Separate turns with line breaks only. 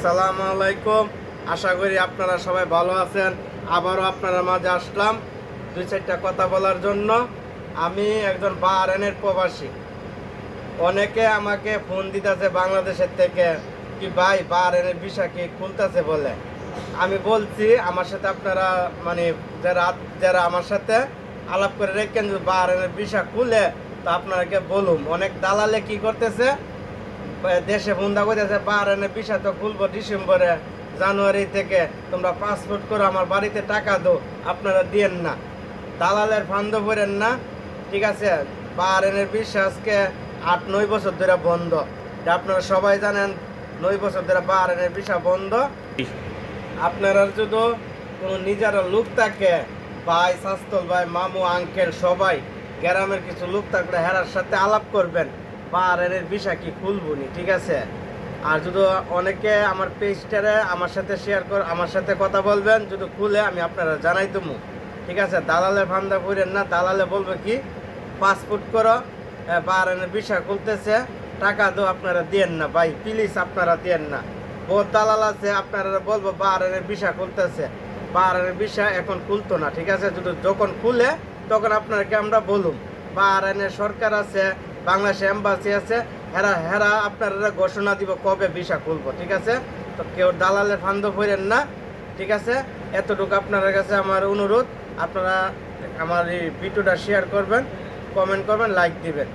আসসালামু আলাইকুম। আশা করি আপনারা সবাই ভালো আছেন। আবারও আপনারা মাঝে আসলাম দুই চারটা কথা বলার জন্য। আমি একজন বাহারানের প্রবাসী। অনেকে আমাকে ফোন দিতেছে বাংলাদেশের থেকে কি ভাই বাহারানের ভিসা কি খুলতেছে বলে। আমি বলছি, আমার সাথে আপনারা মানে যারা যারা আমার সাথে আলাপ করে রেখেন বাহারানের ভিসা খুলে, তো আপনাকে বলুম অনেক দালালে কি করতেছে? দেশে বন্ধা করতেছে বাহারানে ভিসা তো খুলবো ডিসেম্বরে, জানুয়ারি থেকে। তোমরা পাসপোর্ট করে, আমার বাড়িতে টাকা দো আপনারা দিয়েন না। দালালের ফান্দ করেন না, ঠিক আছে? বাহারানের ভিসা আজকে আট, নয় বছর ধরে বন্ধ। আপনারা সবাই জানেন, নয় বছর ধরে বাহারানের ভিসা বন্ধ। আপনারা যদি কোনো নিজের লোক থাকে, ভাই, শাস্তল ভাই, মামু, আঙ্কেল, সবাই, গ্রামের কিছু লোক থাকলে হেরার সাথে আলাপ করবেন। বা এর বিষয় কি খুলবনি ঠিক আছে? আর যদি অনেকে আমার পেজটারে আমার সাথে শেয়ার কর, আমার সাথে কথা বলবেন, যদি খুলে আমি আপনারা জানাই দেবো ঠিক আছে? দালালে ফান্দা করেন না, দালালে বলবে কি পাসপোর্ট করো বাহারানের বিষয় খুলতেছে, টাকা দো আপনারা দেন না ভাই প্লিজ আপনারা দেন না। বহুত দালাল আছে, আপনারা বলব বাহারানের বিষয় খুলতেছে বাহারানের বিষয় এখন খুলতো না, ঠিক আছে? যদি যখন খুলে, তখন আপনাকে আমরা বলুম। বাহারানের সরকার আছে, বাংলাদেশ এম্বাসি আছে, হেরা হেরা আপনারা ঘোষণা দিব কবে ভিসা খুলবো, ঠিক আছে? তো কেউ দালালের ফান্দ ফেরেন না, ঠিক আছে? এতটুকু আপনার কাছে আমার অনুরোধ, আপনারা আমার এই ভিডিওটা শেয়ার করবেন কমেন্ট করবেন লাইক দিবেন।